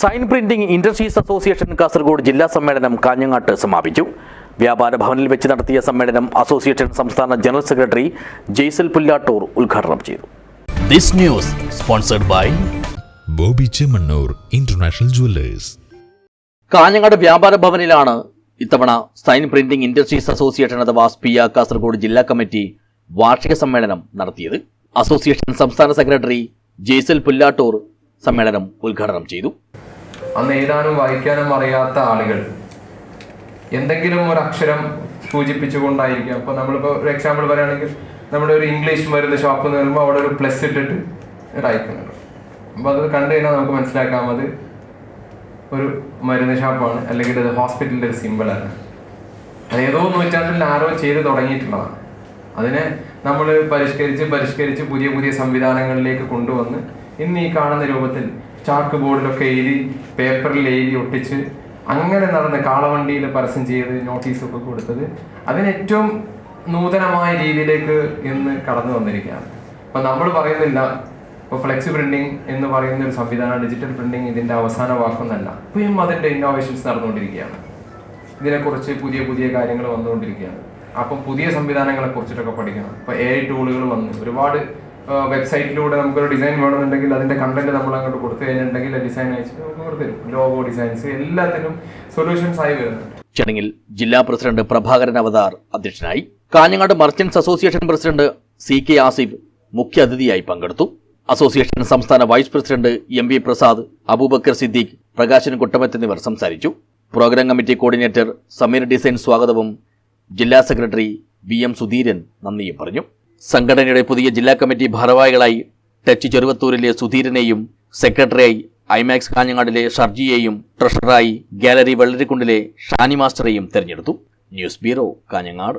Sign printing industries association Kasaragod ജില്ലാ സമ്മേളനം കാഞ്ഞങ്ങാട്ട് സമാപിച്ചു. വ്യാപാര ഭവനിൽ വെച്ച് നടത്തിയ സമ്മേളനം അസോസിയേഷൻ സംസ്ഥാന ജനറൽ സെക്രട്ടറി ജെയ്സൽ പുല്ലാട്ടൂർ ഉദ്ഘാടനം ചെയ്തു. This news sponsored by Bobby Chemmanur international jewellers. Kanhangad വ്യാപാര ഭവനിലാണ് ഇത്തവണ സൈൻ പ്രിന്റിംഗ് ഇൻഡസ്ട്രീസ് അസോസിയേഷൻ അഥവാ സ്പിയ കാസർഗോഡ് ജില്ലാ കമ്മിറ്റി വാർഷിക സമ്മേളനം നടത്തിയത്. അസോസിയേഷൻ സംസ്ഥാന സെക്രട്ടറി ജെയ്സൽ പുല്ലാട്ടൂർ സമ്മേളനം ഉദ്ഘാടനം ചെയ്തു. അന്ന് എഴുതാനും വായിക്കാനും അറിയാത്ത ആളുകൾ. എന്തെങ്കിലും ഒരു അക്ഷരം സൂചിപ്പിച്ചുകൊണ്ടായിരിക്കും. അപ്പൊ നമ്മളിപ്പോ ഒരു എക്സാമ്പിൾ പറയുകയാണെങ്കിൽ നമ്മുടെ ഒരു ഇംഗ്ലീഷ് മരുന്ന് ഷോപ്പ് എന്ന് പറയുമ്പോൾ അവിടെ ഒരു പ്ലസ് ഇട്ടിട്ട് അയക്കുന്നുണ്ട് അപ്പൊ അത് കണ്ടു കഴിഞ്ഞാൽ നമുക്ക് മനസ്സിലാക്കാം അത് ഒരു മരുന്ന് ഷോപ്പാണ് അല്ലെങ്കിൽ അത് ഹോസ്പിറ്റലിന്റെ ഒരു സിമ്പിളാണ് അത് ഏതോ നൂറ്റാണ്ടിൽ ആരോ ചെയ്ത് തുടങ്ങിയിട്ടുള്ളതാണ്. അതിനെ നമ്മൾ പരിഷ്കരിച്ച് പരിഷ്കരിച്ച് പുതിയ പുതിയ സംവിധാനങ്ങളിലേക്ക് കൊണ്ടുവന്ന് ഇന്ന് ഈ കാണുന്ന രൂപത്തിൽ ചാക്ക് ബോർഡിലൊക്കെ എഴുതി പേപ്പറിൽ എഴുതി ഒട്ടിച്ച് അങ്ങനെ നടന്ന് കാളവണ്ടിയിൽ പരസ്യം ചെയ്ത് നോട്ടീസൊക്കെ കൊടുത്തത് അതിന് ഏറ്റവും നൂതനമായ രീതിയിലേക്ക് ഇന്ന് കടന്നു വന്നിരിക്കുകയാണ്. അപ്പൊ നമ്മൾ പറയുന്നില്ല ഇപ്പൊ ഫ്ലെക്സ് പ്രിന്റിംഗ് എന്ന് പറയുന്ന ഒരു സംവിധാനം ഡിജിറ്റൽ പ്രിന്റിംഗ് ഇതിന്റെ അവസാന വാക്കൊന്നല്ല. ഇപ്പോഴും അതിന്റെ ഇന്നോവേഷൻസ് നടന്നുകൊണ്ടിരിക്കുകയാണ്. ഇതിനെക്കുറിച്ച് പുതിയ പുതിയ കാര്യങ്ങൾ വന്നുകൊണ്ടിരിക്കുകയാണ്. അപ്പം പുതിയ സംവിധാനങ്ങളെ കുറിച്ചിട്ടൊക്കെ പഠിക്കണം. ഇപ്പൊ എ ടൂളുകൾ വന്ന് ഒരുപാട് വെബ്സൈറ്റിലൂടെ നമുക്കൊരു ഡിസൈൻ വേണമെന്നുണ്ടെങ്കിൽ അതിന്റെ കണ്ടന്റ് നമ്മൾ അങ്ങോട്ട് കൊടുത്തു കഴിഞ്ഞിട്ടുണ്ടെങ്കിൽ ഡിസൈൻ അയച്ച് നമുക്ക് തരും ലോഗോ ഡിസൈൻസ് എല്ലാത്തിനും സൊല്യൂഷൻസ് ആയി വരുന്നുണ്ട്. ചടങ്ങിൽ ജില്ലാ പ്രസിഡന്റ് പ്രഭാകരൻ അവതാർ അധ്യക്ഷനായി Kanhangad merchants association president C K Asif മുഖ്യാതിഥിയായി പങ്കെടുത്തു. അസോസിയേഷൻ സംസ്ഥാന vice president M V Prasad Abubakar Siddique Prakashan Kuttamath എന്നിവർ സംസാരിച്ചു. Programme committee coordinator Sameer design സ്വാഗതവും ജില്ലാ സെക്രട്ടറി വി എം സുധീരൻ നന്ദിയും പറഞ്ഞു. സംഘടനയുടെ പുതിയ ജില്ലാ കമ്മിറ്റി ഭാരവാഹികളായി ടച്ച് ചെറുവത്തൂരിലെ സുധീരനെയും സെക്രട്ടറിയായി ഐമാക്സ് കാഞ്ഞങ്ങാടിലെ ഷർജിയെയും ട്രഷററായി ഗാലറി വെള്ളരിക്കുണ്ടിലെ ഷാനി മാസ്റ്ററെയും തെരഞ്ഞെടുത്തു. News bureau Kanhangad.